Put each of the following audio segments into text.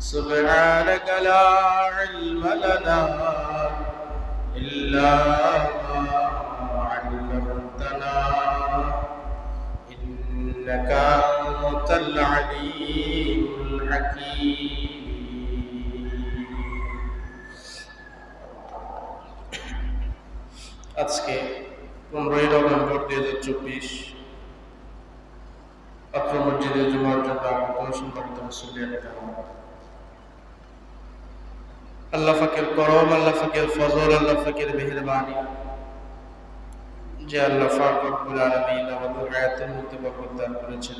سبحانك لا علم لنا إلا ما علمتنا إنك أنت العليم الحكيم আজকে পনেরোই নভেম্বর দুই হাজার চব্বিশ অত্র মসজিদে জুমার জন্য আগত সম্মানিত মুসলিয়ান আল্লাহ ফাকের করম, আল্লাহ ফাকের ফজল, আল্লাহ ফাকের মেহরবানি। যে আল্লাহ ফাক রব্বুল আলামিন আমাদের হায়াতের মধ্যে বরকত দান করেছেন।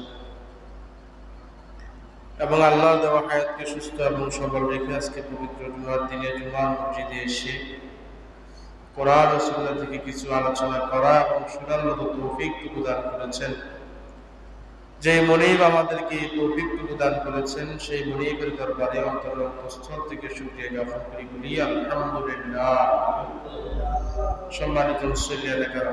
এবং আল্লাহ দেওয়া হায়াতকে সুস্থ এবং সবল রেখে আজকে পবিত্র জুমার দিনে জুমার মসজিদে এসে কোরআন ও সুন্নাহ থেকে কিছু আলোচনা করা এবং শোনার মতো তৌফিকটুকু দান করেছেন। যে মনিব আমাদেরকে তৌফিকটুকু দান করেছেন, সেই মনিবের দরবারে অন্তরস্থল থেকে শুক্রিয়া জ্ঞাপন করি। বলি, আলহামদুলিল্লাহ। সম্মানিত মুসল্লি এলাকার,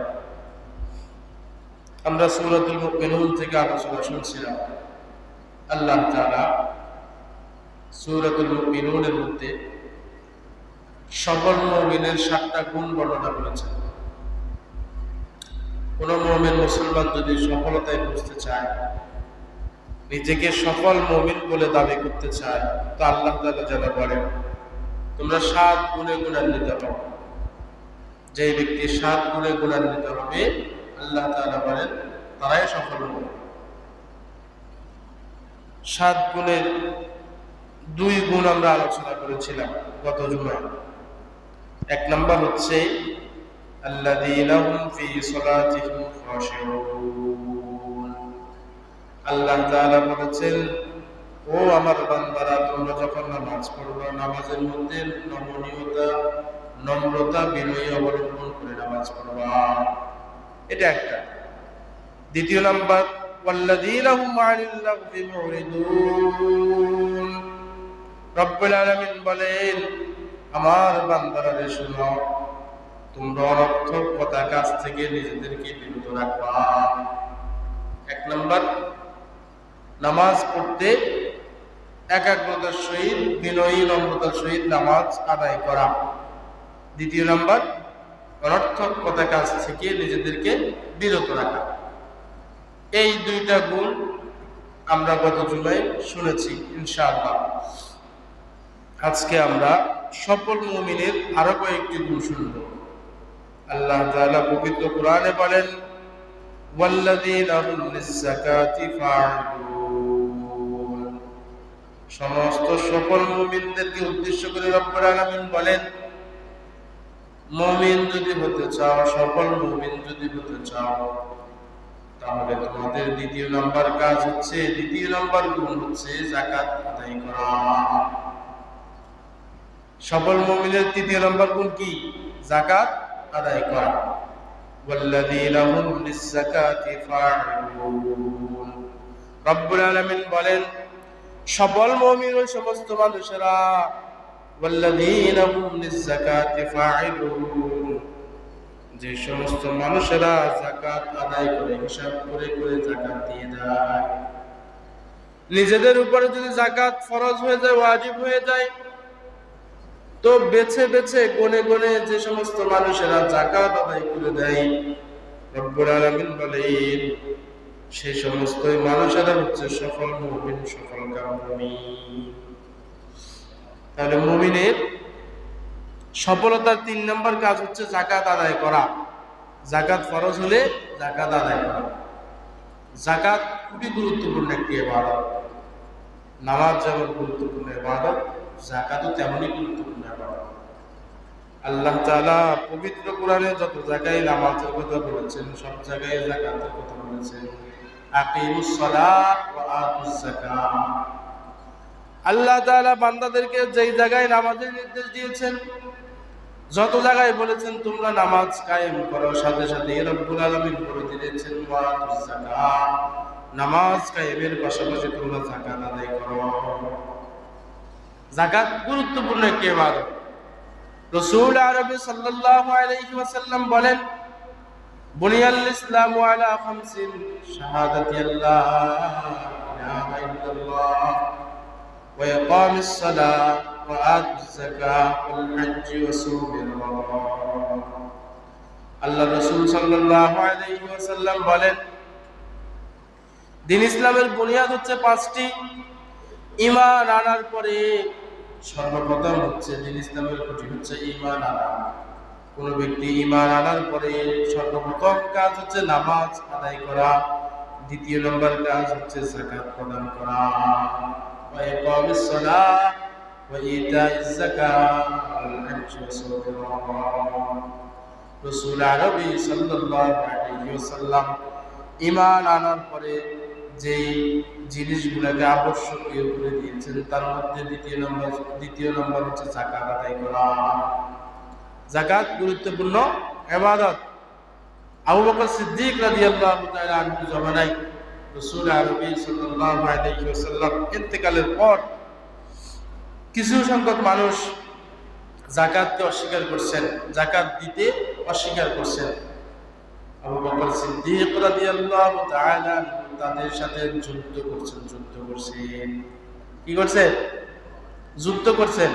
আমরা সূরাতুল মুমিনুন থেকে আলোচনা শুনছিলাম। আল্লাহ তাআলা সূরাতুল মুমিনুনের মধ্যে সকল মুমিনের সাতটা গুণ বর্ণনা করেছেন। কোন মুমিন মুসলমান যদি সফলতায় বুঝতে চায়, নিজেকে সফল মুমিন বলে দাবি করতে চায়, তো আল্লাহ তাআলা যেন বলেন, তোমরা সাত গুণে গুণান্বিত হও। যে ব্যক্তি সাত গুণে গুণান্বিত হবে, আল্লাহ তাআলা বলেন, তারাই সফল হবে। সাত গুণের দুই গুণ আমরা আলোচনা করেছিলাম গত জুমায়। এক নম্বর হচ্ছে আল্লাযীনা হুম ফি সালাতিহিম খাশিউন আল্লাহ তাআলা বলেছেন ও আমার বান্দারা তোমরা যখন নামাজ পড়বে নামাজের মধ্যে নমনীয়তা নম্রতা বিনয়ী অবলম্বন করে নামাজ পড়বা এটা একটা দ্বিতীয় নাম্বার والذين هم عن اللغو معرضون রব্বুল আলামিন বলেন আমার বান্দারা রে শুনো তোমরা অনর্থক কথা কাজ থেকে নিজেদেরকে বিরত রাখবা। এক নম্বর, নামাজ পড়তে একাগ্রতার সহিত, বিনয়ী নম্রতার সহিত নামাজ আদায় করা। দ্বিতীয় নম্বর অনর্থক কথা কাজ থেকে নিজেদেরকে বিরত রাখা। এই দুইটা গুণ আমরা গত জুলাই শুনেছি, ইনশাআল্লাহ। আজকে আমরা সফল মুমিনের আরও কয়েকটি গুণ শুনব। আল্লাহ তাআলা পবিত্র কোরআনে বলেন, ওয়াল্লাযীনা হুম ফা'িলুন সমস্ত সফল মুমিনদেরকে উদ্দেশ্য করে রব্বুল আলামিন বলেন, মুমিন যদি হতে চাও, সফল মুমিন যদি হতে চাও, তাহলে তোমাদের দ্বিতীয় নাম্বার কাজ হচ্ছে, দ্বিতীয় নাম্বার গুণ হচ্ছে জাকাত আদায় করা। সফল মুমিনের তৃতীয় নম্বর গুণ কি? জাকাত আদায় করা والذين هم للزكاة فاعلون রব্বুল আলামিন বলেন সফল মুমিন ওই সমস্ত মানুষেরা والذين هم للزكاة فاعلون যে সমস্ত মানুষেরা জাকাত আদায় করে হিসাব করে করে জাকাত দিয়ে দেয় নিজেদের উপরে যদি জাকাত ফরজ হয়ে যায় ওয়াজিব হয়ে যায় তো বেছে বেছে গনে গনে যে সমস্ত মানুষেরা জাকাত আদায় করে দেয় বলেন সেই সমস্ত মানুষেরা হচ্ছে সফল মুমিন, সফল তাহলে মুমিনের সফলতার তিন নম্বর কাজ হচ্ছে জাকাত আদায় করা। জাকাত ফরজ হলে জাকাত আদায় করা। জাকাত খুবই গুরুত্বপূর্ণ একটি ইবাদত। নামাজ যেমন গুরুত্বপূর্ণ ইবাদত জাকাতও তেমনই গুরুত্বপূর্ণ আল্লাহ পবিত্র কোরআনে যত জায়গায় নামাজের কথা বলেছেন, সব জায়গায় জাকাতের কথা বলেছেন। আল্লাহ বান্দাদেরকে যেই জায়গায় নামাজের নির্দেশ দিয়েছেন, যত জায়গায় বলেছেন, তোমরা নামাজ কায়েম করো, সাথে সাথে রব্বুল আলামিন বলে দিয়েছেন নামাজ কায়েমের পাশাপাশি তোমরা যাকাত আদায় করো। জাকাত গুরুত্বপূর্ণ একটি এবাদত রসুল আরবি সাল্লাহ আলাইহি ওয়াসাল্লাম বলেন, বুনিয়াল ইসলাম আলা খামসিন শাহাদাতি আল্লাহ ইলাহা ইল্লাল্লাহ, ওয়া ইকামিস সালাহ ওয়া আতুজ যাকাহ ওয়াল হজ্জ, ওয়া সুমির আল্লাহ রসুল সাল্লাল্লাহু আলাইহি ওয়াসাল্লাম বলেন, দিন ইসলামের বুনিয়াদ হচ্ছে পাঁচটি। ইমান আনার পরে সর্বপ্রথম হচ্ছে দিন ইসলামের খুঁটি হচ্ছে ইমান আনা। কোন ব্যক্তি ইমান আনার পরে সর্বপ্রথম কাজ হচ্ছে নামাজ আদায় করা। দ্বিতীয় নম্বর কাজ হচ্ছে যাকাত প্রদান করা। আরবী ঈমান আনার পরে যেই জিনিসগুলোকে আবশ্যকীয় করে দিয়েছেন, তার মধ্যে দ্বিতীয় নম্বর দ্বিতীয় নম্বর হচ্ছে জাকাত আদায় করা। জাকাত গুরুত্বপূর্ণ। এবাদত। আবু বকর সিদ্দিক রাদিয়াল্লাহু তাআলা আনহু জামানায় রাসূল আরবী সাল্লাল্লাহু আলাইহি ওয়াসাল্লাম ইন্তেকালের পর কিছু সংখ্যক মানুষ জাকাতকে অস্বীকার করছেন জাকাত দিতে অস্বীকার করছেন। আবু বকর সিদ্দিক রাদিয়াল্লাহু তাআলা তাদের সাথে যুদ্ধ করছেন যুদ্ধ করছেন কি করছেন যুদ্ধ করছেন।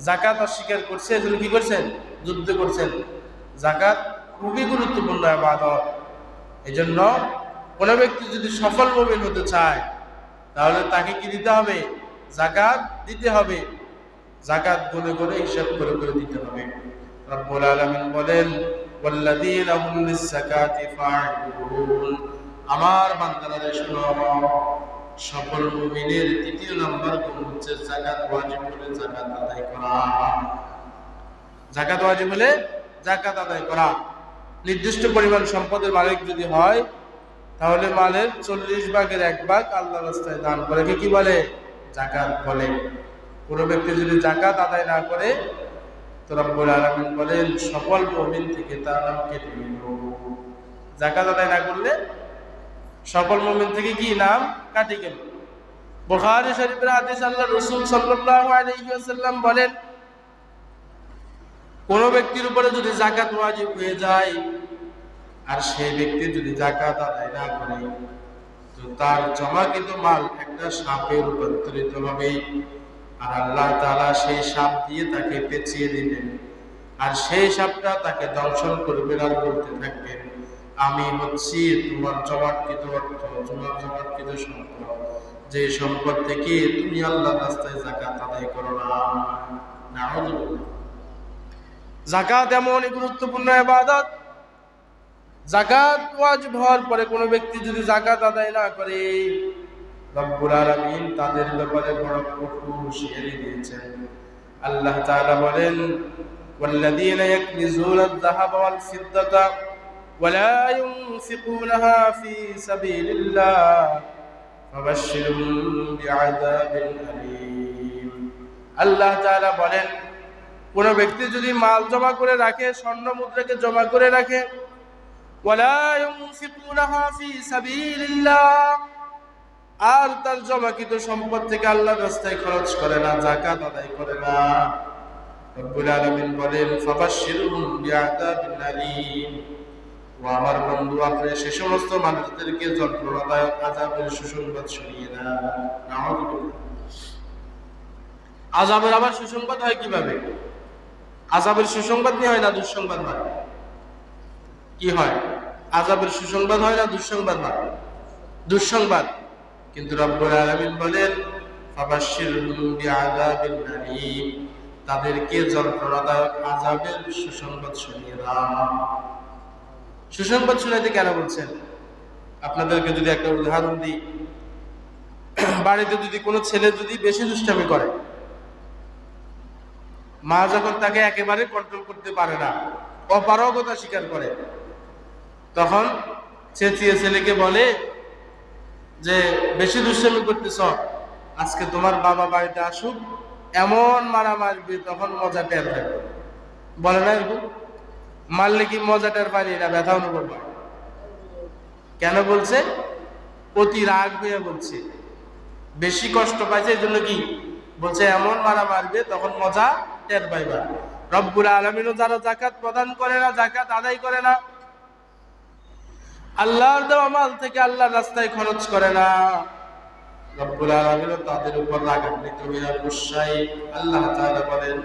জাকাত অস্বীকার করছে এজন্য কি করছেন? যুদ্ধ করছেন। জাকাত খুবই গুরুত্বপূর্ণ আবাদত। এই জন্য কোনো ব্যক্তি যদি সফল মুমিন হতে চায়, তাহলে তাকে কি দিতে হবে? জাকাত দিতে হবে। জাকাত গুনে করে হিসাব করে করে দিতে হবে। রব্বুল আলামিন বলেন, ওয়াল্লাযীন হুম লিস-সাকাতি ফা'িলুন আমার বান্দারা শোনো। সফল মুমিনের তৃতীয় নম্বর গুণ হচ্ছে জাকাত ওয়াজিব হলে জাকাত আদায় করা। জাকাত ওয়াজিব হলে জাকাত আদায় করা। নির্দিষ্ট পরিমাণ সম্পদের মালিক যদি হয়, তাহলে মালের চল্লিশ ভাগের এক ভাগ আল্লাহ রাস্তায় দান করে। কি বলে? জাকাত বলে। কোনো ব্যক্তি যদি জাকাত আদায় না করে, তো রব্বুল আলামিন বলেন সফল মুমিন থেকে তার নাম কেটে জাকাত আদায় না করলে সফল মুমিন থেকে কি নাম? কাটি গেল বুখারী শরীফের হাদিস আল্লাহ রাসূল সাল্লাল্লাহু আলাইহি বলেন, কোন ব্যক্তির উপরে যদি জাকাত ওয়াজিব হয়ে যায়, আর সেই ব্যক্তি যদি জাকাত আদায় না করে, তো তার জমাকৃত মাল একটা সাপে রূপান্তরিত হবে আর আল্লাহ তাআলা সেই সাপ দিয়ে তাকে পেঁচিয়ে দিলেন। আর সেই সাপটা তাকে দংশন করবে আর বলতে থাকবেন। আমি হচ্ছি তোমার জমাকৃত অর্থ তোমার জমাকৃত সম্পদ যে সম্পদ থেকে তুমি আল্লাহ রাস্তায় জাকাত আদায় করো না নাউযুবিল্লাহ জাকাত এমন গুরুত্বপূর্ণ ইবাদত জাকাত ওয়াজিব হওয়ার পরে কোনো ব্যক্তি যদি জাকাত আদায় না করে রব্বুল আলামিন তাদের ব্যাপারে বড় কঠোর হুঁশিয়ারি দিয়েছেন আল্লাহ তাআলা বলেন والذين يكنزون الذهب والفضة ولا ينفقونها في سبيل الله فبشرهم بعذاب أليم আল্লাহ তাআলা বলেন কোন ব্যক্তি যদি মাল জমা করে রাখে স্বর্ণ মুদ্রাকে জমা করে রাখে ওয়ালা ইউনফিকুনাহা ফি সাবিলিল্লাহ আর তার জমাকৃত সম্পদ থেকে আল্লাহর রাস্তায় খরচ করে না জাকাত আদায় করে না রব্বুল আলামিন বলেন ফাবাশশিরহুম বিআযাবিন আলীম ও আমার বন্ধু আপনি সে সমস্ত মানুষদেরকে যন্ত্রণাদায়ক আযাবের সুসংবাদ শুনিয়ে নাউযুবিল্লাহ আযাবের আবার সুসংবাদ হয় কীভাবে? আজাবের সুসংবাদ নিয়ে হয় না, দুঃসংবাদ হয়? কি হয়? আজাবের সুসংবাদ হয় না, দুঃসংবাদ হয়? দুঃসংবাদ। কিন্তু রব্বুল আলামিন বলেন তাদেরকে যন্ত্রণাদায়ক আযাবের সুসংবাদ শুনিয়ে দাও। সুসংবাদ শুনাইতে কেন বলছেন? আপনাদেরকে যদি একটা উদাহরণ দিই। বাড়িতে যদি কোনো ছেলে যদি বেশি দুষ্টামি করে, মা যখন তাকে একেবারে কন্ট্রোল করতে পারে না, অপারগতা স্বীকার করে, তখন চেঁচিয়ে ছেলেকে বলে যে, বেশি দুষ্টামি করতেছ, আজকে তোমার বাবা বাড়িতে আসুক, এমন মারা মারবি তখন মজা টের পাবে বলে না এরকম? মারলে কি মজা টের পারি না ব্যথা অনুভব কেন বলছে? অতি রাগ হয়ে বলছে। বেশি কষ্ট পাইছে এই জন্য কি? বলছে, এমন মারা মারবে, তখন মজা টের পাইবা। রব্বুল আলমিনও যারা জাকাত প্রদান করে না জাকাত আদায় করে না, আল্লাহর দেওয়া মাল থেকে আল্লাহর রাস্তায় খরচ করে না। রব্বুল আলামিন তাদের উপর রাগান্বিত হইয়া গুসাই আল্লাহ তাআলা বলেন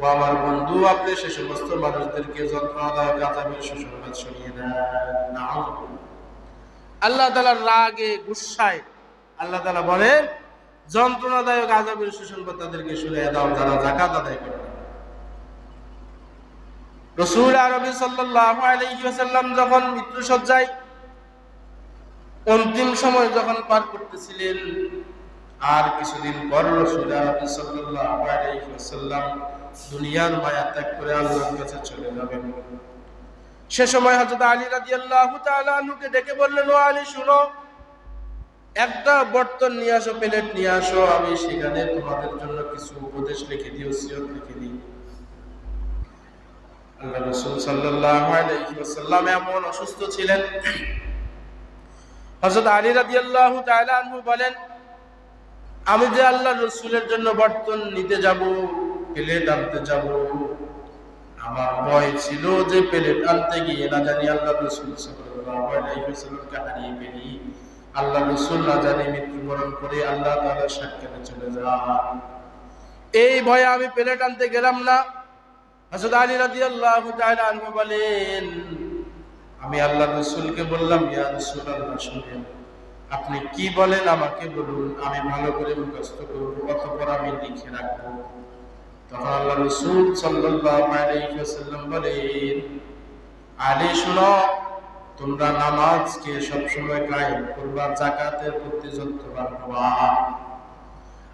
ও আমার বন্ধু, আপনি সে সমস্ত মানুষদেরকে যন্ত্রণাদায়ক আযাবের সুসংবাদ শুনিয়ে দেন। আল্লাহ তাআলার রাগে গুসায় আল্লাহ বলেন যন্ত্রণাদায়ক আযাবের সুসংবাদ তাদেরকে শুনিয়ে দাও, যারা যাকাত আদায় করে। রসুল আরবি সাল্লাল্লাহু আলাইহি ওয়াসাল্লাম যখন মৃত্যু সজ্জায় অন্তিম সময় যখন পার করতেছিলেন আর কিছুদিন পর রসুল আরবি সাল্লাল্লাহু আলাইহি ওয়াসাল্লাম দুনিয়ার মায়া ত্যাগ করে আল্লাহর কাছে চলে যাবেন। সে সময় হযরত আলী আনহুকে ডেকে বললেন, ও আলী, শুনো, একটা বর্তন নিয়ে আসো, প্লেট নিয়ে আসো, আমি সেখানে তোমাদের জন্য কিছু উপদেশ লিখে দিই, ওসিয়ত লিখে দিই। আল্লাহ রাসূল সাল্লাল্লাহু আলাইহি ওয়াসাল্লাম এমন অসুস্থ ছিলেন। হযরত আলী তাআলা আনহু বলেন আমি যে আল্লাহ রসুলের জন্য বর্তন নিতে যাব প্লেট আনতে যাব। আমার ভয় ছিল যে প্লেট আনতে গিয়ে না জানি আল্লাহ রসুল সাল্লাল্লাহু হারিয়ে ফেলি। আল্লাহ রসুল না জানি মৃত্যুবরণ করে আল্লাহ তাআলার সাক্ষাতে চলে যান। এই ভয়ে আমি প্লেট আনতে গেলাম না। হযরত আলী রাদিয়াল্লাহু তাআলা আনহু বলেন, আমি আল্লাহ রসুলকে বললাম, ইয়া রাসূলুল্লাহ, শুনেন। আপনি কি বলেন আমাকে বলুন, আমি ভালো করে মুখস্থ করব, অতঃপর আমি লিখে রাখব। তখন আল্লাহ রসুল ওয়াসাল্লাম বলেন, আলী, শুনো, তোমরা নামাজকে সবসময় কায়েম করবা জাকাতের প্রতি যত্নবান হবা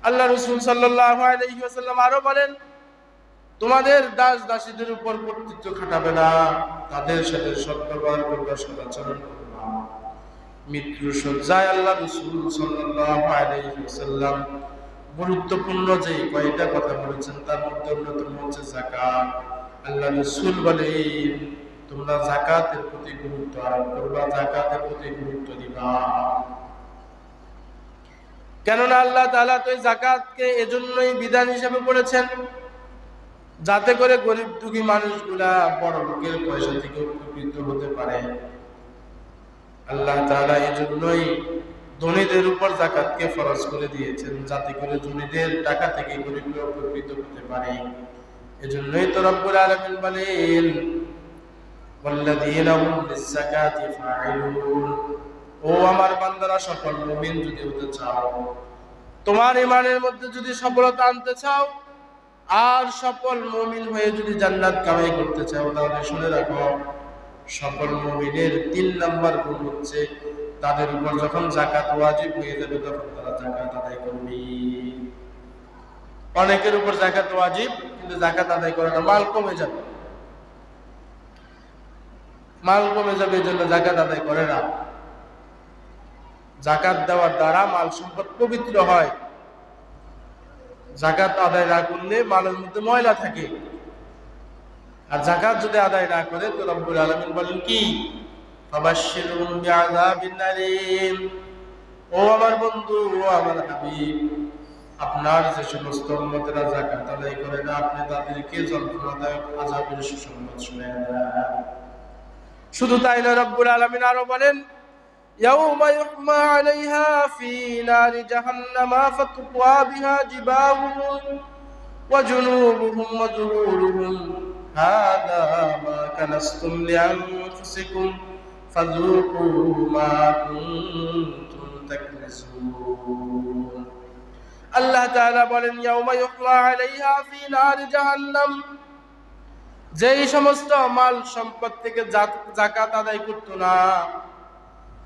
আল্লাহ রসুল সাল্লাল্লাহু আলাইহি আরও বলেন, তোমাদের দাস দাসীদের উপর কর্তৃত্ব খাটাবে না, তাদের সাথে সৎব্যবহার করবে, সদাচরণ করবা। মৃত্যু সজ্জায় আল্লাহ রসুল ওয়াসাল্লাম গুরুত্বপূর্ণ যে কথা বলেছেন, তার মধ্যে অন্যতম হচ্ছে যাকাত। আল্লাহ রসুল বলেন, তোমরা যাকাতের প্রতি গুরুত্ব আরোপ করবা যাকাতের প্রতি গুরুত্ব দিবা। কেননা আল্লাহ তাআলা তো এই যাকাতকে এজন্যই বিধান হিসেবে করেছেন যাতে করে গরিব দুঃখী মানুষগুলা বড় লোকের পয়সা থেকে উপকৃত হতে পারে। আল্লাহ তাআলা এই জন্যই ধনীদের উপর জাকাতকে ফরজ করে দিয়েছেন যাতে করে ধনীদের টাকা থেকে গরিবরা উপকৃত হতে পারে এজন্যই তো রব্বুল আলামিন বলেন والذين هم للزكاة فاعلون ও আমার বান্দারা সফল মুমিন যদি হতে চাও তোমার ইমানের মধ্যে যদি সফলতা আনতে চাও আর সফল মুমিন হয়ে যদি জান্নাত কামাই করতে চাও তাহলে শুনে রাখো সফল মুমিনের তিন নাম্বার গুণ হচ্ছে তাদের উপর যখন জাকাত ওয়াজিব হয়ে যাবে, তখন তারা জাকাত আদায় করবে। অনেকের উপর জাকাত ওয়াজিব, কিন্তু জাকাত আদায় করে না, মাল কমে যাবে। মাল কমে যাবে এই জন্য জাকাত আদায় করে না। জাকাত দেওয়ার দ্বারা মাল সম্পদ পবিত্র হয়। জাকাত আদায় না করলে মালের মধ্যে ময়লা থাকে। আর জাকাত যদি আদায় না করে তো রব্বুল আলামিন বলেন কি ফাবাশশিরুম বিআযাবিন আলীম ও আমার বন্ধু ও আমার হাবিব আপনার যে সমস্ত উম্মতেরা যাকাত আদায় করে না আপনি তাদেরকে যন্ত্রণাদায়ক আযাবের সুসংবাদ শুনিয়ে দেন শুধু তাই নয় রব্বুল আলামিন আরো বলেন يوم يحمى عليها في نار جهنم فتقوى بها جباههم وجنوبهم وظهورهم هذا ما كنستم لأنفسكم فذوقوا ما كنتم تكنزون আল্লাহ তাআলা বলেন ইয়াউমা ইউহমা আলাইহা ফি নার জাহান্নাম যেই সমস্ত মাল সম্পদ থেকে জাক- জাকাত আদায় করতো না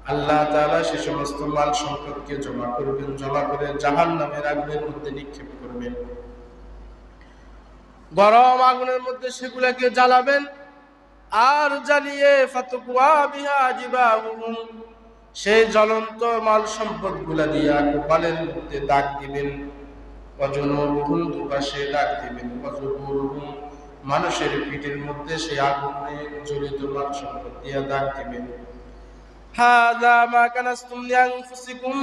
আল্লাহ তাআলা সে সমস্ত মাল সম্পদকে জমা করবেন জমা করে জাহান্নামের আগুনের মধ্যে নিক্ষেপ করবেন গরম আগুনের মধ্যে সেগুলাকে জ্বালাবেন, আর জ্বালিয়ে ফাতুকুয়া বিহা জিবাহুম, সেই জ্বলন্ত মাল সম্পদগুলা দিয়া কপালের মধ্যে দাগ দিবেন অজনবহুম দুপাশে দাগ দিবেন অজবহুম মানুষের পিঠের মধ্যে সেই আগুনে জ্বলিত মাল সম্পদ দিয়া দাগ দিবেন। হাযা মা কানাসতুম লিআনফুসিকুম,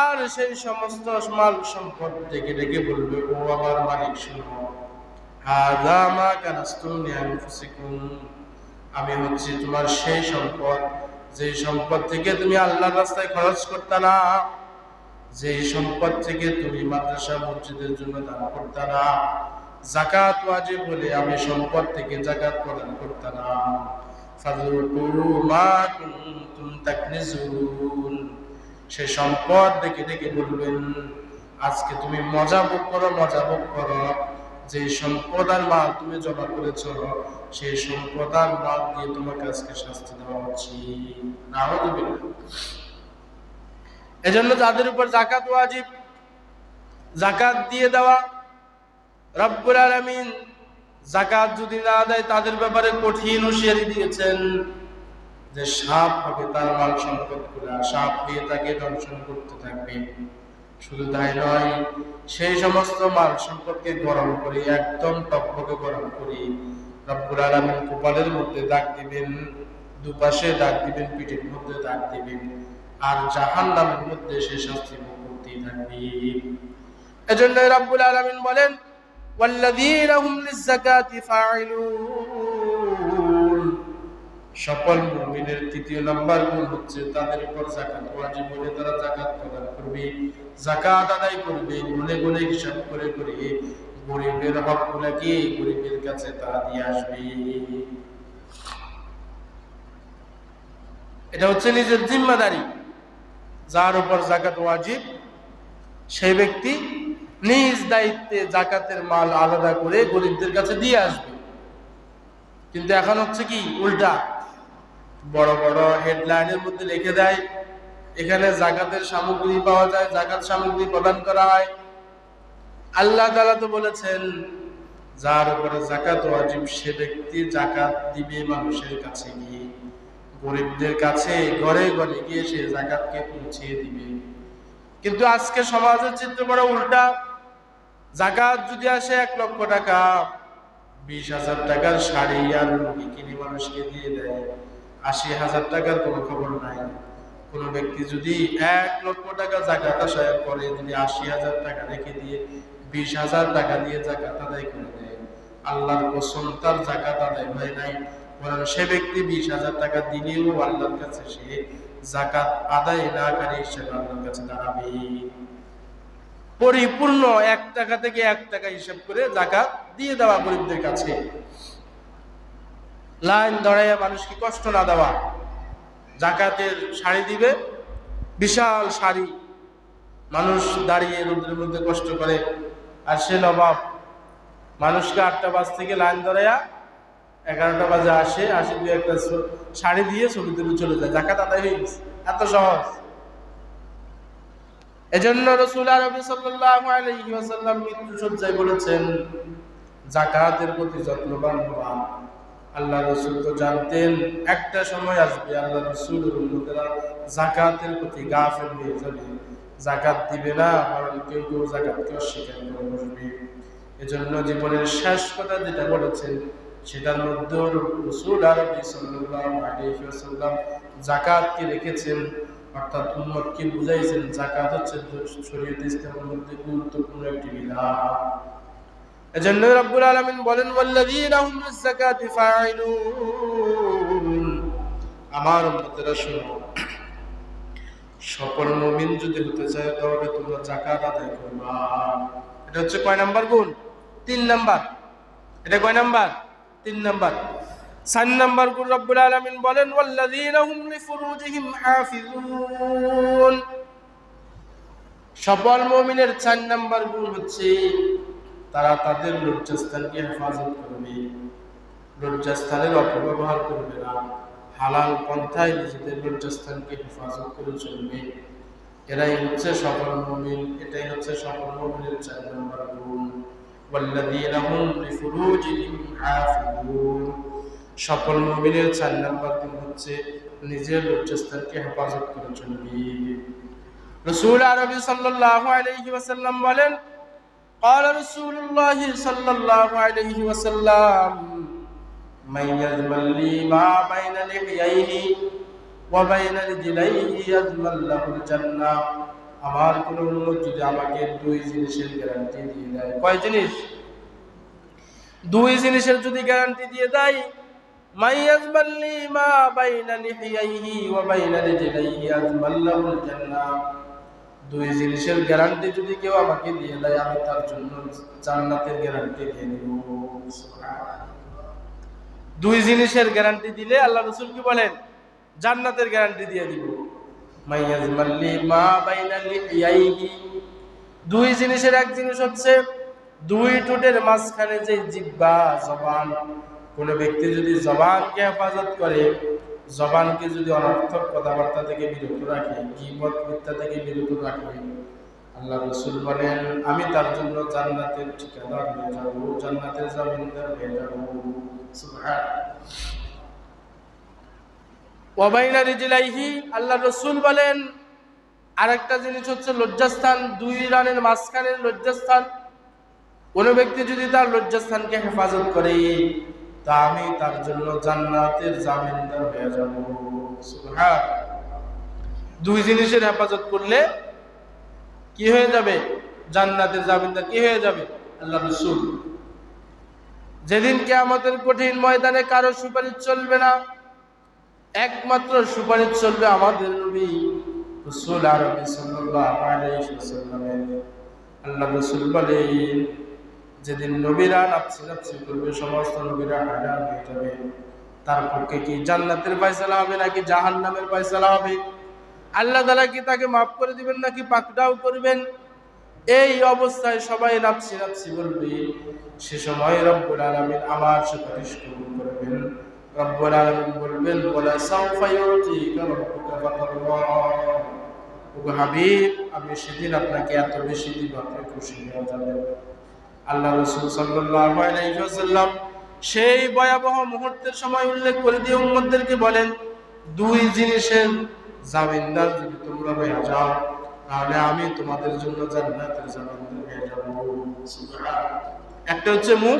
আর সেই সমস্ত মাল সম্পদ ডেকে ডেকে বলবে, ও আমার মালিক, শুনো। হাযা মা কানাসতুম লিআনফুসিকুম আমি হচ্ছি তোমার সেই সম্পদ যে সম্পদ থেকে তুমি আল্লাহর রাস্তায় খরচ করতে না যে সম্পদ থেকে তুমি মাদ্রাসা, মসজিদের জন্য দান করতে না জাকাত ওয়াজিব বলে আমি সম্পদ থেকে জাকাত প্রদান করতে না। সে সম্পদ দেখে দেখে বলবেন, আজকে তুমি মজা ভোগ করো, মজা ভোগ করো। যে সম্পদ আর মাল তুমি জমা করেছ, সেই সম্পদ আর মাল দিয়ে তোমাকে আজকে শাস্তি দেওয়া উচিত। নাউযুবিল্লাহ এজন্য যাদের উপর জাকাত ওয়াজিব জাকাত দিয়ে দেওয়া, রব্বুল আলামিন জাকাত যদি না দেয়, তাদের ব্যাপারে কঠিন হুঁশিয়ারি দিয়েছেন যে সাপ হবে, তার মাল সম্পদ করে সাপ হয়ে তাকে দংশন করতে থাকবে। শুধু তাই নয় সেই সমস্ত মাল সম্পদকে গরম করে একদম টকবকে গরম করে রব্বুল আলামিন কপালের মধ্যে দাগ দিবেন দুপাশে দাগ দিবেন পিঠের মধ্যে দাগ দিবেন আর জাহান নামের মধ্যে সে শাস্তি ভোগ করতেই থাকবে এজন্য রব্বুল আলামিন বলেন والذين هم للزكاة فاعلون সকল মুমিনের তৃতীয় নাম্বার গুণ হচ্ছে তাদের উপর যাকাত। ওয়াজিব বলে তারা যাকাত প্রদান করবে, যাকাত আদায় করবে গুনে গুনে হিসাব করে করে গরিবের হকগুলোকে গরিবের কাছে তারা দিয়ে আসবে। এটা হচ্ছে নিজের জিম্মাদারি। যার উপর জাকাত ওয়াজিব, সেই ব্যক্তি নিজ দায়িত্বে জাকাতের মাল আলাদা করে গরিবদের কাছে দিয়ে আসবে। কিন্তু এখন হচ্ছে কি, উল্টা। বড় বড় হেডলাইনের মধ্যে লিখে দেয়। এখানে জাকাতের সামগ্রী পাওয়া যায়, জাকাত সামগ্রী প্রদান করা হয়। আল্লাহ তাআলা তো বলেছেন, যার উপরে জাকাত ওয়াজিব, সে ব্যক্তি জাকাত দিবে মানুষের কাছে গিয়ে। গরিবদের কাছে ঘরে ঘরে গিয়ে সে জাকাতকে পৌঁছিয়ে দিবে। কিন্তু আজকে সমাজের চিত্র বড় উল্টা। জাকাত যদি আসে এক লক্ষ টাকা, বিশ হাজার টাকার শাড়ি আর লুঙ্গি কিনে মানুষকে দিয়ে দেয়। আশি হাজার টাকার কোনো খবর নাই। কোন ব্যক্তি যদি এক লক্ষ টাকা জাকাত আশায় করে, যদি আশি হাজার টাকা রেখে দিয়ে বিশ হাজার টাকা দিয়ে জাকাত আদায় করে দেয়। আল্লাহর কসম, তার জাকাত আদায় হয় নাই। বরং সে ব্যক্তি বিশ হাজার টাকা দিলেও আল্লাহর কাছে সে জাকাত আদায় না করে হিসেবে আল্লাহর কাছে দাঁড়াবে। পরিপূর্ণ এক টাকা থেকে এক টাকা হিসাব করে জাকাত দিয়ে দেওয়া গরিবদের কাছে। লাইন দাঁড়াইয়া মানুষকে কষ্ট না দেওয়া। জাকাতের শাড়ি দিবে, বিশাল শাড়ি। মানুষ দাঁড়িয়ে রোদের মধ্যে কষ্ট করে। আর সে নবাব, মানুষকে আটটা বাজ থেকে লাইন ধরাইয়া এগারোটা বাজে আসে আসে দুই একটা শাড়ি দিয়ে ছবি তুলে চলে যায়। জাকাত আদায় হয়ে গেছে। এত সহজ। এজন্য রসুল আরবি আলাইহি মৃত্যু সজ্জায় বলেছেন, জাকাতের প্রতি যত্নবান হওয়া। আল্লাহ রসুল তো জানতেন, একটা সময় আসবে আল্লাহ উন্নতেরা জাকাতের প্রতি গাফেল হয়ে যাবে। জাকাত দিবে না, কারণ কেউ কেউ জাকাতকে অস্বীকার করে বসবে। এজন্য জীবনের শেষ কথা যেটা বলেছেন, সেটার মধ্যে রসুল আলাইহি জাকাতকে রেখেছেন, অর্থাৎ উম্মতকে বুঝাইছেন, জাকাত হচ্ছে শরীয়ত ইসলামের মধ্যে গুরুত্বপূর্ণ একটি বিধান। এজন্য রব্বুল আলামিন বলেন, ওয়াল্লাযীনা হুম লিয-যাকাতি ফাঈলুন। আমার উম্মতেরা শুনো, সকল মুমিন যদি হতে চায় তাহলে তোমরা যাকাত আদায় করবা। এটা হচ্ছে কয় নাম্বার গুণ? তিন নাম্বার। এটা কয় নাম্বার? তিন নাম্বার। সান নাম্বার গুণ রব্বুল আলামিন বলেন, ওয়াল্লাযীনা হুম লিফুরুজিহিম হাফিজুন। সকল মুমিনের চার নাম্বার গুণ হচ্ছে তারা তাদের লজ্জাস্থানকে হেফাজত করবে। লজ্জাস্থানের অপব্যবহার করবে না। হালাল পন্থায় নিজেদের লজ্জাস্থানকে হেফাজত করে চলবে। এরাই হচ্ছে সফল মমিন, এটাই হচ্ছে সফল মমিনের চার নম্বর গুণ। সফল মমিনের চার নম্বর গুণ হচ্ছে নিজের লজ্জাস্থানকে হেফাজত করে চলবে। রসুল আরবি সাল্লাহ আলহি ওয়াসাল্লাম বলেন قال رسول الله صلى الله عليه وسلم من يضمن لي ما بين لحييه وبين رجليه يضمن له الجنة আমার কোন উন্মত যদি আমাকে দুই জিনিসের গ্যারান্টি দিয়ে দেয় কয় জিনিস দুই জিনিসের যদি গ্যারান্টি দিয়ে দেয় من يزمن لي ما بين لحييه وبين رجليه أزمن له الجنة দুই জিনিসের গ্যারান্টি যদি কেউ আমাকে দিয়ে দেয়, আমি তার জন্য জান্নাতের গ্যারান্টি দিয়ে দিব। দুই জিনিসের গ্যারান্টি দিলে আল্লাহ রসুল কি বলেন? জান্নাতের গ্যারান্টি দিয়ে দিব। দুই জিনিসের এক জিনিস হচ্ছে, দুই ঠোঁটের মাঝখানে যে জিব্বা, জবান। কোন ব্যক্তি যদি জবানকে হেফাজত করে জবানকে যদি অনর্থক কথাবার্তা থেকে বিরত রাখে, গিবত মিথ্যা থেকে বিরত রাখে, আল্লাহ রসুল বলেন, আমি তার জন্য জান্নাতের ঠিকাদার হয়ে যাব, জান্নাতের জামিনদার হয়ে যাব। সুবহান। ওয়াবাইনা রিজলাইহি, আল্লাহ রসুল বলেন, আরেকটা জিনিস হচ্ছে লজ্জাস্থান, দুই রানের মাঝখানের লজ্জাস্থান। কোনো ব্যক্তি যদি তার লজ্জাস্থানকে হেফাজত করে তা আমি তার জন্য জান্নাতের জামিনদার হয়ে যাব। সুবহান। দুই জিনিসের হেফাজত করলে কি হয়ে যাবে? জান্নাতের জামিনদার কি হয়ে যাবে? আল্লাহ রসুল। যেদিন কে আমাদের কঠিন ময়দানে কারও সুপারিশ চলবে না, একমাত্র সুপারিশ চলবে আমাদের নবী রসুল সাল্লাল্লাহু আলাইহি ওয়াসাল্লামের। আল্লাহ রসুল বলেন যেদিন নবীরা নাপসি নাপসি করবে, সমস্ত নবীরা হাজার হয়ে যাবে। তার পক্ষে কি জান্নাতের ফয়সালা হবে নাকি জাহান্নামের ফয়সালা হবে? আল্লাহ তাআলা কি তাকে মাফ করে দিবেন নাকি পাকড়াও করবেন? এই অবস্থায় সবাই নাপসি নাপসি বলবে সে সময় রব্বুল আলামিন আমার সুপারিশ কবুল করবেন। রব্বুল আলামিন বলবেন ওগো হাবিব, আমি সেদিন আপনাকে এত বেশি দিব আপনি খুশি হয়ে যাবেন আল্লাহ রসুল আলাইহি সেই ভয়াবহ মুহূর্তের সময় উল্লেখ করে দিয়ে উম্মতদেরকে বলেন, দুই জিনিসের জামিনদার যদি তোমরা হয়ে যাও, তাহলে আমি তোমাদের জন্য জান্নাতের জামিনদার হয়ে যাব। একটা হচ্ছে মুখ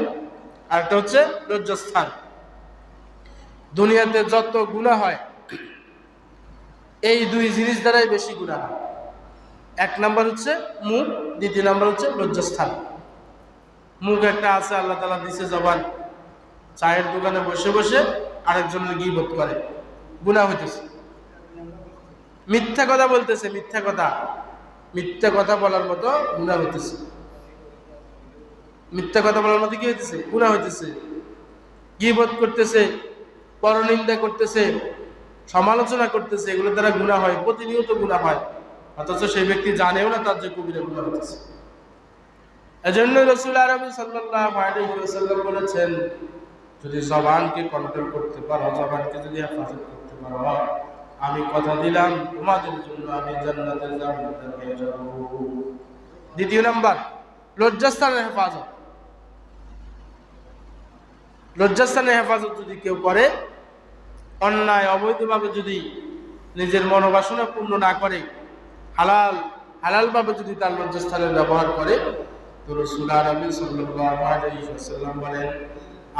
আর একটা হচ্ছে লজ্জাস্থান। দুনিয়াতে যত গুনাহ হয়, এই দুই জিনিস দ্বারাই বেশি গুনাহ হয়। এক নাম্বার হচ্ছে মুখ, দ্বিতীয় নাম্বার হচ্ছে লজ্জাস্থান। মুখ একটা আছে, আল্লাহ তালা দিছে জবান, চায়ের দোকানে বসে বসে আরেকজনের গিবত করে। গুণা হইতেছে। মিথ্যা কথা বলতেছে, মিথ্যা কথা। মিথ্যা কথা বলার মতো গুণা হইতেছে। মিথ্যা কথা বলার মতো কি হইতেছে? গুণা হইতেছে। গিবত করতেছে, পরনিন্দা করতেছে, সমালোচনা করতেছে এগুলো দ্বারা গুণা হয়, প্রতিনিয়ত গুণা হয়। অথচ সেই ব্যক্তি জানেও না তার যে কবিরা গুণা হইতেছে। এজন্য রসুল আরবি সাল্লাম বলেছেন, যদি জবানকে কন্ট্রোল করতে পারো, জবানকে যদি হেফাজত করতে পারো, আমি কথা দিলাম, তোমাদের জন্য আমি জান্নাতের জামিনদার হয়ে যাব। দ্বিতীয় নাম্বার, লজ্জাস্থানের হেফাজত। লজ্জাস্থানের হেফাজত যদি কেউ করে, অন্যায় অবৈধভাবে যদি নিজের মনোবাসনা পূর্ণ না করে, হালাল, হালালভাবে যদি তার লজ্জাস্থানের ব্যবহার করে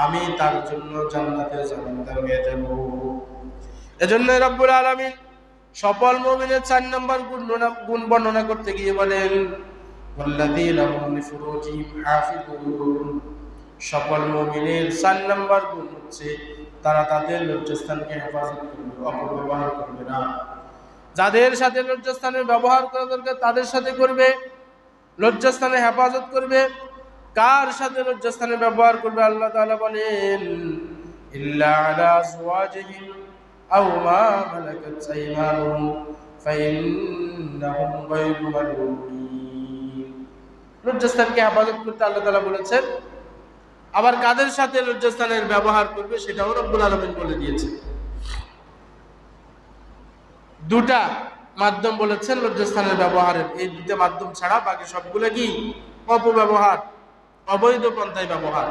আমি তার জন্য জান্নাতের জামিনদার যাব। এজন্য রব্বুল আলামিন সফল মুমিনের চার নম্বর গুণ গুণ বর্ণনা করতে গিয়ে বলেন সফল মুমিনের চার নম্বর গুণ হচ্ছে, তারা তাদের লজ্জাস্থানকে হেফাজত করবে, অপব্যবহার করবে না। যাদের সাথে লজ্জাস্থানের ব্যবহার করা দরকার, তাদের সাথে করবে। লজ্জাস্থানে হেফাজত করবে। কার সাথে লজ্জাস্থানে ব্যবহার করবে? আল্লাহ তাআলা বলেন, ইল্লা আলা আজওয়াজিহিম আও মা লজ্জাস্থানকে হেফাজত করতে আল্লাহ তাআলা বলেছেন, আবার কাদের সাথে লজ্জাস্থানের ব্যবহার করবে সেটাও রব্বুল আলামিন বলে দিয়েছে দুটা মাধ্যম বলেছেন লজ্জাস্থানের ব্যবহারের এই দুটো মাধ্যম ছাড়া বাকি সবগুলো কি? অপব্যবহার, অবৈধ পন্থায় ব্যবহার।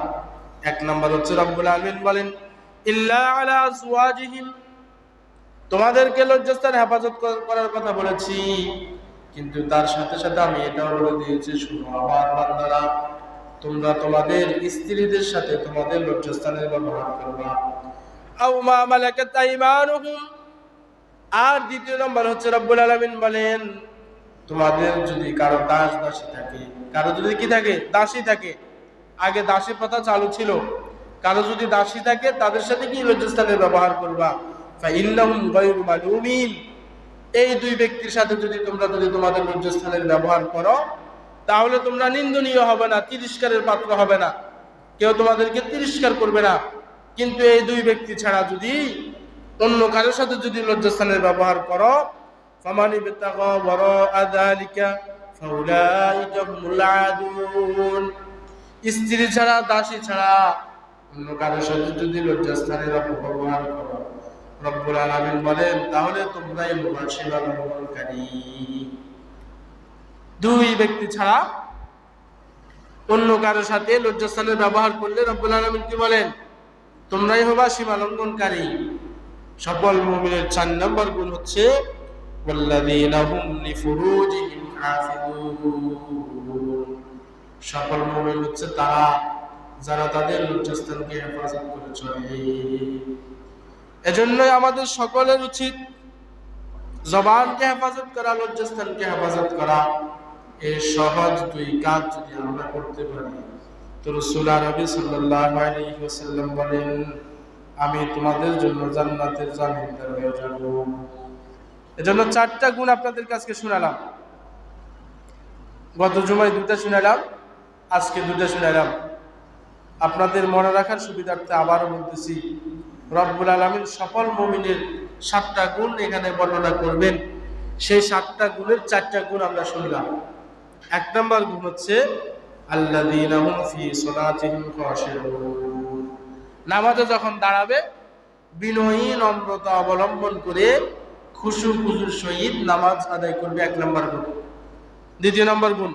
এক নম্বর হচ্ছে রব্বুল আলমিন বলেন, ইল্লা আলা আজওয়াজিহিম। তোমাদেরকে লজ্জাস্থান হেফাজত করার কথা বলেছি, কিন্তু তার সাথে সাথে আমি এটাও বলে দিয়েছি, শুনো আমার বান্দারা, তোমরা তোমাদের স্ত্রীদের সাথে তোমাদের লজ্জাস্থানের ব্যবহার করবা। আও মা মালাকাত আইমানুহুম। আর দ্বিতীয় নম্বর হচ্ছে রব্বুল আলমিন বলেন, তোমাদের যদি কারও দাস দাসী থাকে, কারও যদি কি থাকে? দাসী থাকে। আগে দাসী প্রথা চালু ছিল। কারও যদি দাসী থাকে, তাদের সাথে কি লজ্জাস্থানের ব্যবহার করবা? এই দুই ব্যক্তির সাথে যদি তোমরা যদি তোমাদের লজ্জাস্থানের ব্যবহার করো, তাহলে তোমরা নিন্দনীয় হবে না, তিরস্কারের পাত্র হবে না। কেউ তোমাদেরকে তিরস্কার করবে না। কিন্তু এই দুই ব্যক্তি ছাড়া যদি অন্য কারোর সাথে যদি লজ্জাস্থানের ব্যবহার করো, ফামানি বিত্তাগা ওয়ারাআ যালিকা ফাউলাইকা স্ত্রী ছাড়া, দাসী ছাড়া অন্য কারোর সাথে যদি লজ্জাস্থানের অপব্যবহার করো, রব্বুল আলামিন বলেন, তাহলে তোমরাই মুবাশশিরা লঙ্ঘনকারী দুই ব্যক্তি ছাড়া অন্য কারোর সাথে লজ্জাস্থানের ব্যবহার করলে রব্বুল আলামিন কি বলেন? তোমরাই হবা সীমা লঙ্ঘনকারী সফল মুমিনের চার নম্বর গুণ হচ্ছে সফল মুমিন হচ্ছে তারা, যারা তাদের লজ্জাস্থানকে হেফাজত করে চলে। এজন্যই আমাদের সকলের উচিত জবানকে হেফাজত করা, লজ্জাস্থানকে হেফাজত করা। এই সহজ দুই কাজ যদি আমরা করতে পারি। তো রসুল আরবি সাল্লাহ আলী বলেন আমি তোমাদের জন্য জান্নাতের জামিনদার হয়ে যাব। এজন্য চারটা গুণ আপনাদের কাছে শোনালাম। গত জুমায় দুটা শোনালাম, আজকে দুটা শোনালাম। আপনাদের মনে রাখার সুবিধার্থে আবারও বলতেছি, রব্বুল আলমিন সফল মমিনের সাতটা গুণ এখানে বর্ণনা করবেন। সেই সাতটা গুণের চারটা গুণ আমরা শুনলাম। এক নম্বর গুণ হচ্ছে আল্লাযীনাহুম ফি খাশিউন। নামাজে যখন দাঁড়াবে, বিনয়ী নম্রতা অবলম্বন করে খুশু খুশুর সহিত নামাজ আদায় করবে এক নম্বর গুণ। দ্বিতীয় নম্বর গুণ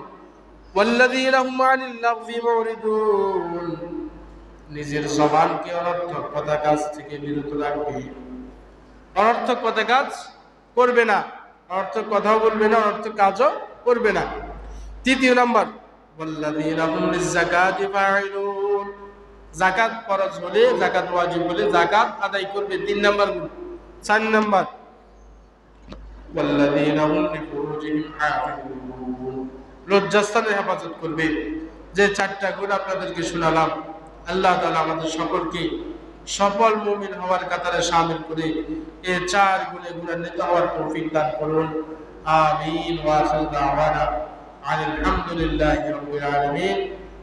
নিজের জবানকে অনর্থক কথা কাজ থেকে বিরত রাখবে। অনর্থক কথা কাজ করবে না, অনর্থক কথাও বলবে না, অনর্থক কাজও করবে না। তৃতীয় নম্বর বল্লাদিন জাকাত খরচ হলে, জাকাত ওয়াজিব হলে জাকাত আদায় করবে। তিন নম্বর চার নম্বর। লজ্জাস্থানে হেফাজত করবে। যে চারটা গুণ আপনাদেরকে শোনালাম, আল্লাহ তালা আমাদের সকলকে সফল মুমিন হওয়ার কাতারে সামিল করে এ চার গুণে গুণান্বিত হওয়ার তৌফিক দান করুন। আমিন। ওয়াসুল দাওয়ানা আলহামদুলিল্লাহ রবিল আলমিন।